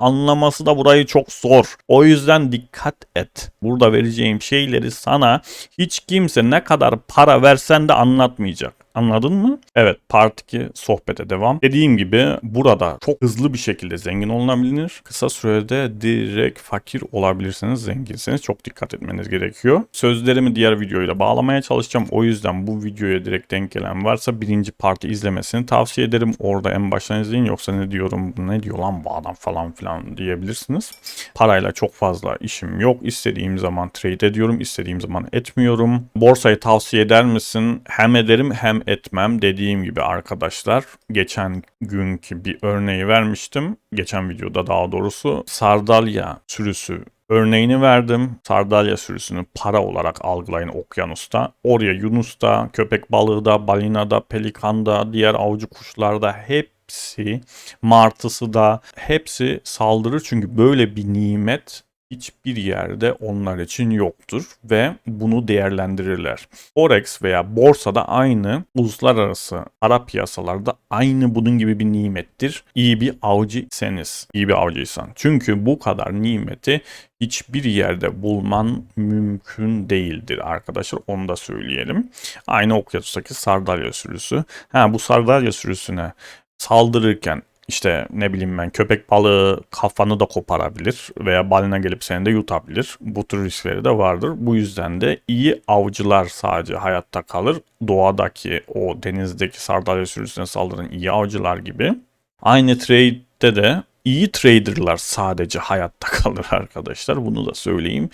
anlaması da burayı çok zor. O yüzden dikkat et. Burada vereceğim şeyleri sana hiç kimse ne kadar para versen de anlatmayacak. Anladın mı? Evet part 2 sohbete devam. Dediğim gibi burada çok hızlı bir şekilde zengin olunabilir. Kısa sürede direkt fakir olabilirsiniz zenginseniz çok dikkat etmeniz gerekiyor. Sözlerimi diğer videoyla bağlamaya çalışacağım. O yüzden bu videoya direkt denk gelen varsa birinci parti izlemesini tavsiye ederim. Orada en baştan izleyin yoksa ne diyorum ne diyor lan bu adam falan filan diyebilirsiniz. Parayla çok fazla işim yok. İstediğim zaman trade ediyorum. istediğim zaman etmiyorum. Borsayı tavsiye eder misin? Hem ederim hem etmem. Dediğim gibi arkadaşlar geçen günkü bir örneği vermiştim. Geçen videoda daha doğrusu sardalya sürüsü örneğini verdim. Sardalya sürüsünü para olarak algılayın okyanusta. Oraya Yunus'ta, köpek balığı da, balinada, pelikanda, diğer avcı kuşlarda hepsi, martısı da hepsi saldırır. Çünkü böyle bir nimet hiçbir yerde onlar için yoktur ve bunu değerlendirirler. Forex veya borsada aynı uluslararası para piyasalarda aynı bunun gibi bir nimettir. İyi bir avcıysanız, iyi bir avcıysan. Çünkü bu kadar nimeti hiçbir yerde bulman mümkün değildir arkadaşlar. Onu da söyleyelim. Aynı okyanustaki sardalya sürüsü. Ha bu sardalya sürüsüne saldırırken işte ne bileyim ben köpek balığı kafanı da koparabilir veya balina gelip seni de yutabilir. Bu tür riskleri de vardır. Bu yüzden de iyi avcılar sadece hayatta kalır. Doğadaki o denizdeki sardalya sürüsüne saldıran iyi avcılar gibi. Aynı trade'de de iyi traderlar sadece hayatta kalır arkadaşlar. Bunu da söyleyeyim.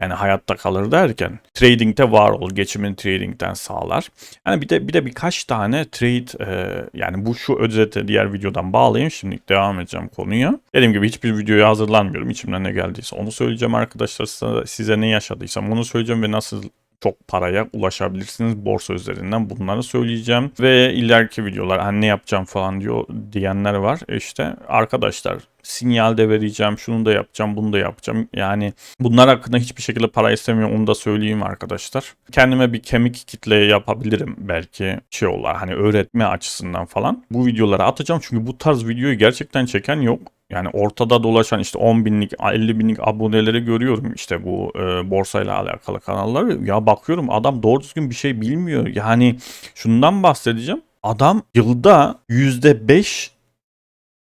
Yani hayatta kalır derken trading'de var ol, geçimini trading'den sağlar. Yani bir de bir de birkaç tane trade e, yani bu şu özeti diğer videodan bağlayayım. Şimdi devam edeceğim konuya. Dediğim gibi hiçbir videoya hazırlanmıyorum. İçimden ne geldiyse onu söyleyeceğim arkadaşlar. Size, size ne yaşadıysam onu söyleyeceğim ve nasıl çok paraya ulaşabilirsiniz borsa üzerinden bunları söyleyeceğim. Ve ileriki videolar hani ne yapacağım falan diyor diyenler var. E İşte arkadaşlar sinyal de vereceğim, şunu da yapacağım, bunu da yapacağım. Yani bunlar hakkında hiçbir şekilde para istemiyorum onu da söyleyeyim arkadaşlar. Kendime bir kemik kitle yapabilirim belki şey olur hani öğretme açısından falan. Bu videoları atacağım çünkü bu tarz videoyu gerçekten çeken yok. Yani ortada dolaşan işte 10 binlik 50 binlik aboneleri görüyorum işte bu e, borsayla alakalı kanalları. Ya bakıyorum adam doğru düzgün bir şey bilmiyor. Yani şundan bahsedeceğim. Adam yılda %5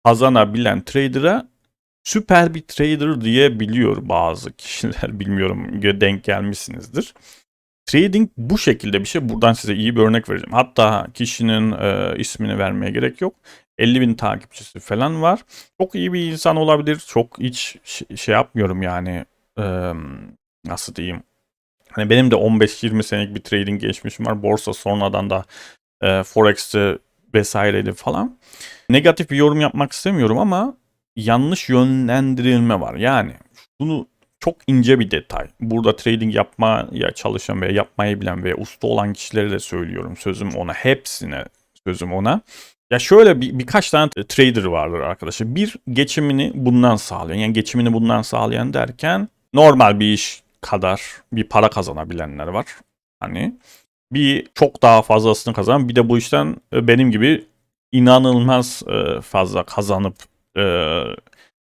kazanabilen trader'a süper bir trader diyebiliyor bazı kişiler. Bilmiyorum denk gelmişsinizdir. Trading bu şekilde bir şey. Buradan size iyi bir örnek vereceğim. Hatta kişinin e, ismini vermeye gerek yok. 50 bin takipçisi falan var. Çok iyi bir insan olabilir. Çok hiç şey yapmıyorum yani. E, nasıl diyeyim. Hani benim de 15-20 senelik bir trading geçmişim var. Borsa sonradan da e, Forex'te vesaireydi falan. Negatif bir yorum yapmak istemiyorum ama yanlış yönlendirilme var. Yani bunu çok ince bir detay. Burada trading yapmaya çalışan ve yapmayı bilen ve usta olan kişilere de söylüyorum. Sözüm ona. Hepsine sözüm ona. Ya şöyle bir, birkaç tane trader vardır arkadaşlar. Bir geçimini bundan sağlayan. Yani geçimini bundan sağlayan derken normal bir iş kadar bir para kazanabilenler var. Hani bir çok daha fazlasını kazanan bir de bu işten e, benim gibi inanılmaz e, fazla kazanıp e,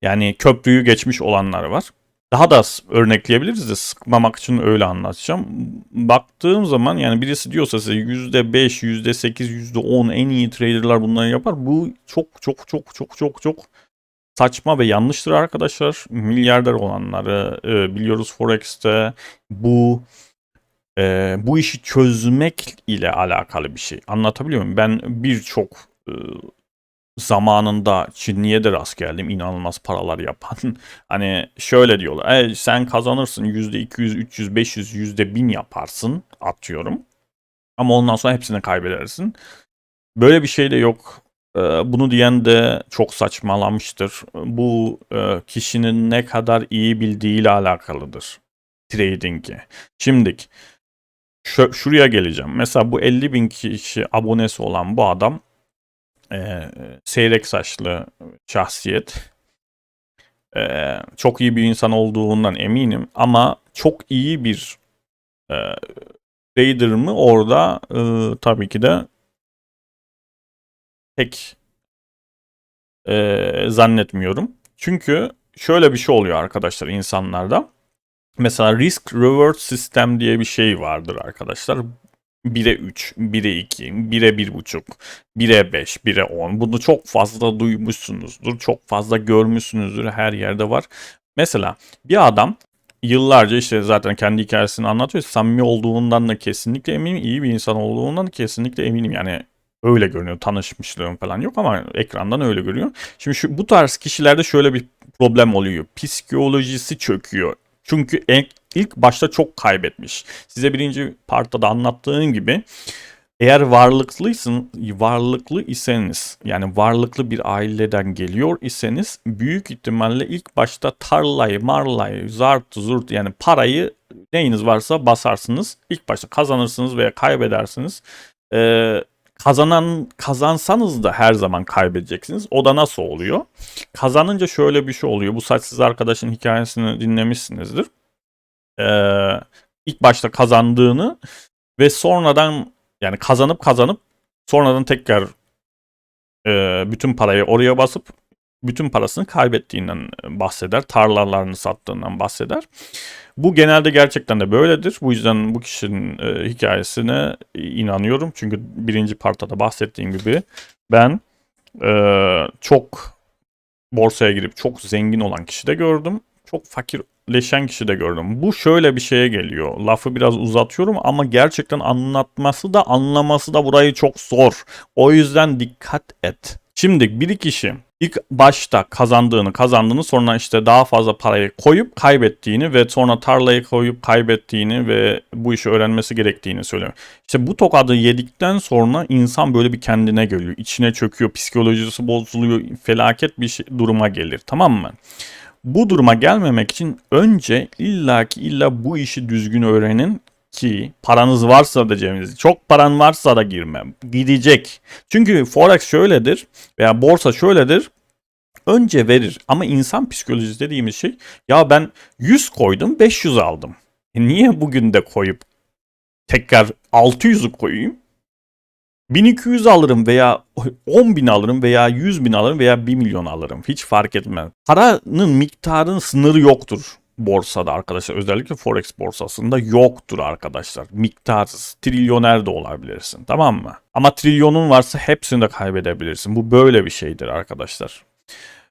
yani köprüyü geçmiş olanlar var. Daha da örnekleyebiliriz de sıkmamak için öyle anlatacağım. Baktığım zaman yani birisi diyorsa size %5, %8, %10 en iyi traderlar bunları yapar. Bu çok çok çok çok çok çok saçma ve yanlıştır arkadaşlar. Milyarder olanları biliyoruz Forex'te. Bu e, bu işi çözmek ile alakalı bir şey. Anlatabiliyor muyum? Ben birçok e, zamanında Çinli'ye de rast geldim. inanılmaz paralar yapan. hani şöyle diyorlar. E, sen kazanırsın %200, %300, %500, %1000 yaparsın atıyorum. Ama ondan sonra hepsini kaybedersin. Böyle bir şey de yok. E, bunu diyen de çok saçmalamıştır. Bu e, kişinin ne kadar iyi bildiğiyle alakalıdır. Trading'i. Şimdik Şu, şuraya geleceğim. Mesela bu 50 bin kişi abonesi olan bu adam e, seyrek saçlı şahsiyet. E, çok iyi bir insan olduğundan eminim ama çok iyi bir e, trader mı orada e, tabii ki de pek e, zannetmiyorum. Çünkü şöyle bir şey oluyor arkadaşlar insanlarda. Mesela risk reward sistem diye bir şey vardır arkadaşlar. 1'e 3, 1'e 2, 1'e 1.5, 1'e 5, 1'e 10. Bunu çok fazla duymuşsunuzdur. Çok fazla görmüşsünüzdür. Her yerde var. Mesela bir adam yıllarca işte zaten kendi hikayesini anlatıyor. Samimi olduğundan da kesinlikle eminim. iyi bir insan olduğundan da kesinlikle eminim. Yani öyle görünüyor. Tanışmışlığım falan yok ama ekrandan öyle görüyor. Şimdi şu bu tarz kişilerde şöyle bir problem oluyor. Psikolojisi çöküyor. Çünkü ilk, başta çok kaybetmiş. Size birinci partta da anlattığım gibi eğer varlıklıysın, varlıklı iseniz yani varlıklı bir aileden geliyor iseniz büyük ihtimalle ilk başta tarlayı, marlayı, zart, zurt yani parayı neyiniz varsa basarsınız. İlk başta kazanırsınız veya kaybedersiniz. Ee, kazanan kazansanız da her zaman kaybedeceksiniz. O da nasıl oluyor? Kazanınca şöyle bir şey oluyor. Bu saçsız arkadaşın hikayesini dinlemişsinizdir. Ee, ilk başta kazandığını ve sonradan yani kazanıp kazanıp sonradan tekrar e, bütün parayı oraya basıp bütün parasını kaybettiğinden bahseder. Tarlalarını sattığından bahseder. Bu genelde gerçekten de böyledir. Bu yüzden bu kişinin e, hikayesine inanıyorum. Çünkü birinci partta da bahsettiğim gibi ben e, çok borsaya girip çok zengin olan kişi de gördüm. Çok fakirleşen kişi de gördüm. Bu şöyle bir şeye geliyor. Lafı biraz uzatıyorum ama gerçekten anlatması da anlaması da burayı çok zor. O yüzden dikkat et. Şimdi bir kişi ilk başta kazandığını kazandığını sonra işte daha fazla parayı koyup kaybettiğini ve sonra tarlayı koyup kaybettiğini ve bu işi öğrenmesi gerektiğini söylüyor. İşte bu tokadı yedikten sonra insan böyle bir kendine geliyor. içine çöküyor, psikolojisi bozuluyor, felaket bir şey, duruma gelir tamam mı? Bu duruma gelmemek için önce illaki illa bu işi düzgün öğrenin ki paranız varsa da cebinizde çok paran varsa da girmem. Gidecek. Çünkü forex şöyledir veya borsa şöyledir. Önce verir ama insan psikolojisi dediğimiz şey ya ben 100 koydum 500 aldım. E niye bugün de koyup tekrar 600'ü koyayım? 1200 alırım veya 10 bin alırım veya 100 bin alırım veya 1 milyon alırım. Hiç fark etmez. Paranın miktarının sınırı yoktur borsada arkadaşlar. Özellikle Forex borsasında yoktur arkadaşlar. Miktarsız. Trilyoner de olabilirsin. Tamam mı? Ama trilyonun varsa hepsini de kaybedebilirsin. Bu böyle bir şeydir arkadaşlar.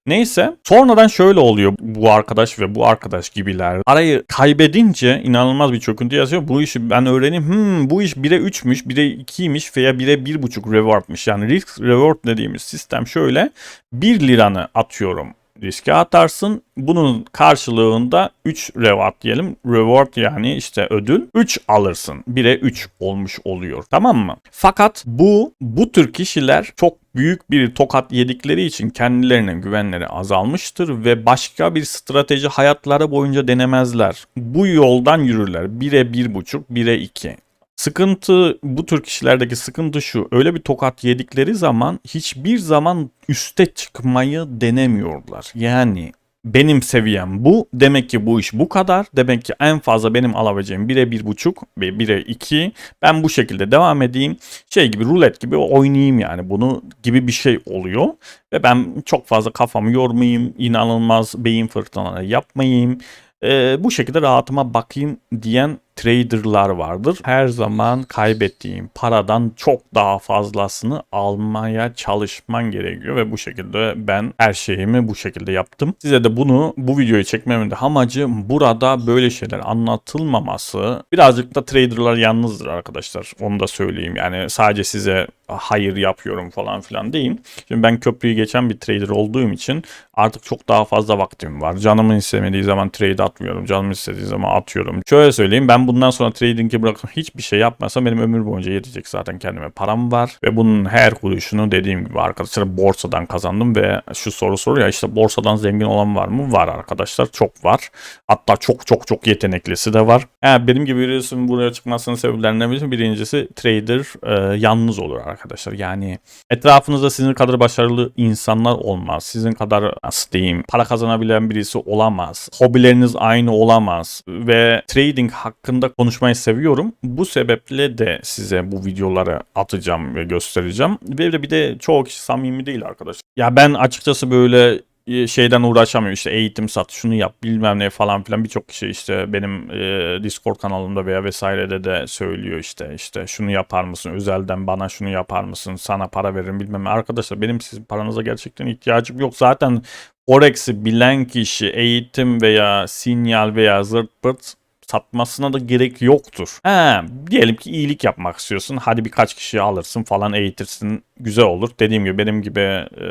Neyse sonradan şöyle oluyor bu arkadaş ve bu arkadaş gibiler. Arayı kaybedince inanılmaz bir çöküntü yazıyor. Bu işi ben öğreneyim. Hmm, bu iş 1'e 3'müş, 1'e 2'ymiş veya 1'e 1.5 rewardmış. Yani risk reward dediğimiz sistem şöyle. 1 liranı atıyorum riske atarsın. Bunun karşılığında 3 reward diyelim. Reward yani işte ödül 3 alırsın. 1'e 3 olmuş oluyor. Tamam mı? Fakat bu bu tür kişiler çok büyük bir tokat yedikleri için kendilerine güvenleri azalmıştır ve başka bir strateji hayatları boyunca denemezler. Bu yoldan yürürler. 1'e 1.5, 1'e 2. Sıkıntı bu tür kişilerdeki sıkıntı şu. Öyle bir tokat yedikleri zaman hiçbir zaman üste çıkmayı denemiyorlar. Yani benim seviyem bu. Demek ki bu iş bu kadar. Demek ki en fazla benim alabileceğim 1'e 1.5 ve 1'e 2. Ben bu şekilde devam edeyim. Şey gibi rulet gibi oynayayım yani bunu gibi bir şey oluyor. Ve ben çok fazla kafamı yormayayım. inanılmaz beyin fırtınaları yapmayayım. Ee, bu şekilde rahatıma bakayım diyen traderlar vardır. Her zaman kaybettiğin paradan çok daha fazlasını almaya çalışman gerekiyor ve bu şekilde ben her şeyimi bu şekilde yaptım. Size de bunu bu videoyu çekmemin de amacı burada böyle şeyler anlatılmaması. Birazcık da traderlar yalnızdır arkadaşlar. Onu da söyleyeyim. Yani sadece size hayır yapıyorum falan filan değil. Şimdi ben köprüyü geçen bir trader olduğum için artık çok daha fazla vaktim var. Canımın istemediği zaman trade atmıyorum. Canım istediği zaman atıyorum. Şöyle söyleyeyim ben bundan sonra trading'i bırakıp hiçbir şey yapmasam benim ömür boyunca yetecek zaten kendime param var. Ve bunun her kuruşunu dediğim gibi arkadaşlar borsadan kazandım ve şu soru soruyor ya işte borsadan zengin olan var mı? Var arkadaşlar çok var. Hatta çok çok çok yeteneklisi de var. Eğer benim gibi birisinin buraya çıkmasının sebeplerinden birisi birincisi trader e, yalnız olur arkadaşlar. Yani etrafınızda sizin kadar başarılı insanlar olmaz. Sizin kadar nasıl diyeyim para kazanabilen birisi olamaz. Hobileriniz aynı olamaz. Ve trading hakkında hakkında konuşmayı seviyorum. Bu sebeple de size bu videoları atacağım ve göstereceğim. Ve bir de çoğu kişi samimi değil arkadaşlar. Ya ben açıkçası böyle e, şeyden uğraşamıyor işte eğitim sat şunu yap bilmem ne falan filan birçok kişi işte benim e, Discord kanalımda veya vesairede de söylüyor işte işte şunu yapar mısın özelden bana şunu yapar mısın sana para veririm bilmem ne. arkadaşlar benim sizin paranıza gerçekten ihtiyacım yok zaten Forex'i bilen kişi eğitim veya sinyal veya zırt pırt satmasına da gerek yoktur. He, diyelim ki iyilik yapmak istiyorsun. Hadi birkaç kişiyi alırsın falan eğitirsin. Güzel olur. Dediğim gibi benim gibi e,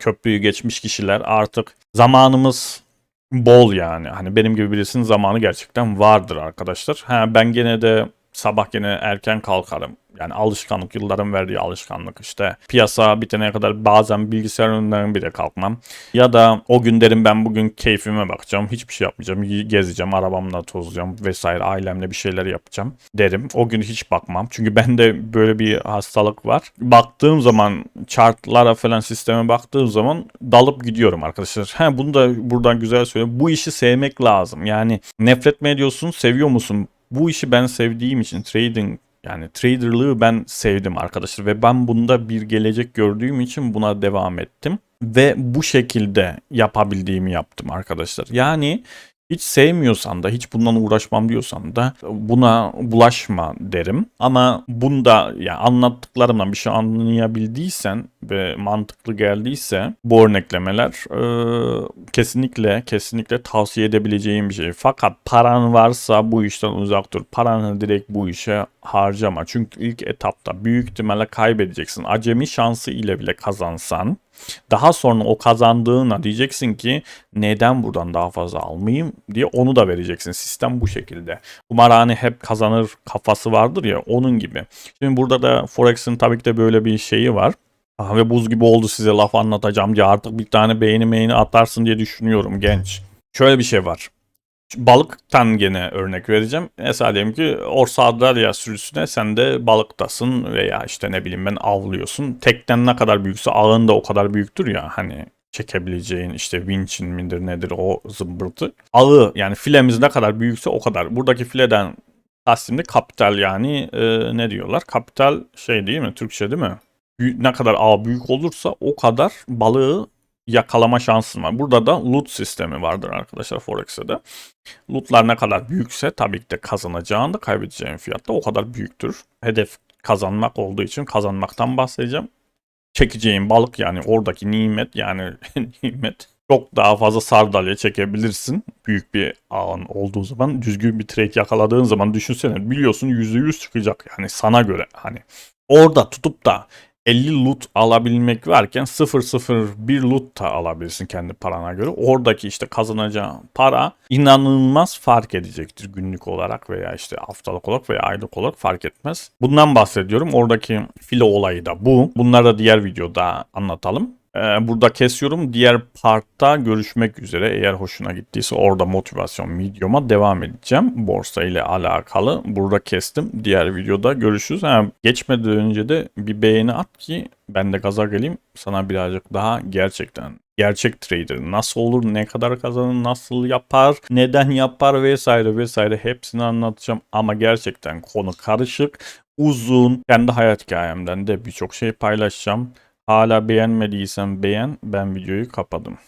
köprüyü geçmiş kişiler artık zamanımız bol yani. Hani benim gibi birisinin zamanı gerçekten vardır arkadaşlar. Ha, ben gene de sabah gene erken kalkarım. Yani alışkanlık, yılların verdiği alışkanlık işte. Piyasa bitene kadar bazen bilgisayar önünden bile kalkmam. Ya da o gün derim ben bugün keyfime bakacağım. Hiçbir şey yapmayacağım. Gezeceğim, arabamla tozacağım vesaire. Ailemle bir şeyler yapacağım derim. O gün hiç bakmam. Çünkü bende böyle bir hastalık var. Baktığım zaman chartlara falan sisteme baktığım zaman dalıp gidiyorum arkadaşlar. He, bunu da buradan güzel söyleyeyim. Bu işi sevmek lazım. Yani nefret mi ediyorsun, seviyor musun? Bu işi ben sevdiğim için trading yani traderlığı ben sevdim arkadaşlar ve ben bunda bir gelecek gördüğüm için buna devam ettim. Ve bu şekilde yapabildiğimi yaptım arkadaşlar. Yani hiç sevmiyorsan da hiç bundan uğraşmam diyorsan da buna bulaşma derim. Ama bunda yani anlattıklarımdan bir şey anlayabildiysen ve mantıklı geldiyse bu örneklemeler eee, kesinlikle kesinlikle tavsiye edebileceğim bir şey. Fakat paran varsa bu işten uzak dur. Paranı direkt bu işe harcama. Çünkü ilk etapta büyük ihtimalle kaybedeceksin. Acemi şansı ile bile kazansan daha sonra o kazandığına diyeceksin ki neden buradan daha fazla almayayım diye onu da vereceksin. Sistem bu şekilde. Kumarhane hep kazanır kafası vardır ya onun gibi. Şimdi burada da Forex'in tabii ki de böyle bir şeyi var. Ah, ve buz gibi oldu size laf anlatacağım diye artık bir tane beğeni meğeni atarsın diye düşünüyorum genç. Şöyle bir şey var. Balıktan gene örnek vereceğim. Mesela diyelim ki Orsa sürüsüne sen de balıktasın veya işte ne bileyim ben avlıyorsun. Tekten ne kadar büyükse ağın da o kadar büyüktür ya hani çekebileceğin işte vinçin midir nedir o zımbırtı. Ağı yani filemiz ne kadar büyükse o kadar. Buradaki fileden kastım da kapital yani e, ne diyorlar? Kapital şey değil mi? Türkçe değil mi? Büyü- ne kadar ağ büyük olursa o kadar balığı yakalama şansın var. Burada da loot sistemi vardır arkadaşlar Forex'te de. Lootlar ne kadar büyükse tabii ki de kazanacağın da kaybedeceğin fiyat da o kadar büyüktür. Hedef kazanmak olduğu için kazanmaktan bahsedeceğim. Çekeceğin balık yani oradaki nimet yani nimet çok daha fazla sardalya çekebilirsin. Büyük bir ağın olduğu zaman düzgün bir trade yakaladığın zaman düşünsene biliyorsun %100 çıkacak yani sana göre hani. Orada tutup da 50 loot alabilmek varken 001 loot da alabilirsin kendi parana göre. Oradaki işte kazanacağın para inanılmaz fark edecektir günlük olarak veya işte haftalık olarak veya aylık olarak fark etmez. Bundan bahsediyorum. Oradaki filo olayı da bu. Bunları da diğer videoda anlatalım. Ee, burada kesiyorum. Diğer partta görüşmek üzere. Eğer hoşuna gittiyse orada motivasyon videoma devam edeceğim. Borsa ile alakalı. Burada kestim. Diğer videoda görüşürüz. Ha, geçmeden önce de bir beğeni at ki ben de gaza geleyim. Sana birazcık daha gerçekten gerçek trader nasıl olur, ne kadar kazanır, nasıl yapar, neden yapar vesaire vesaire hepsini anlatacağım. Ama gerçekten konu karışık, uzun. Kendi hayat hikayemden de birçok şey paylaşacağım. Hala beğenmediysen beğen. Ben videoyu kapadım.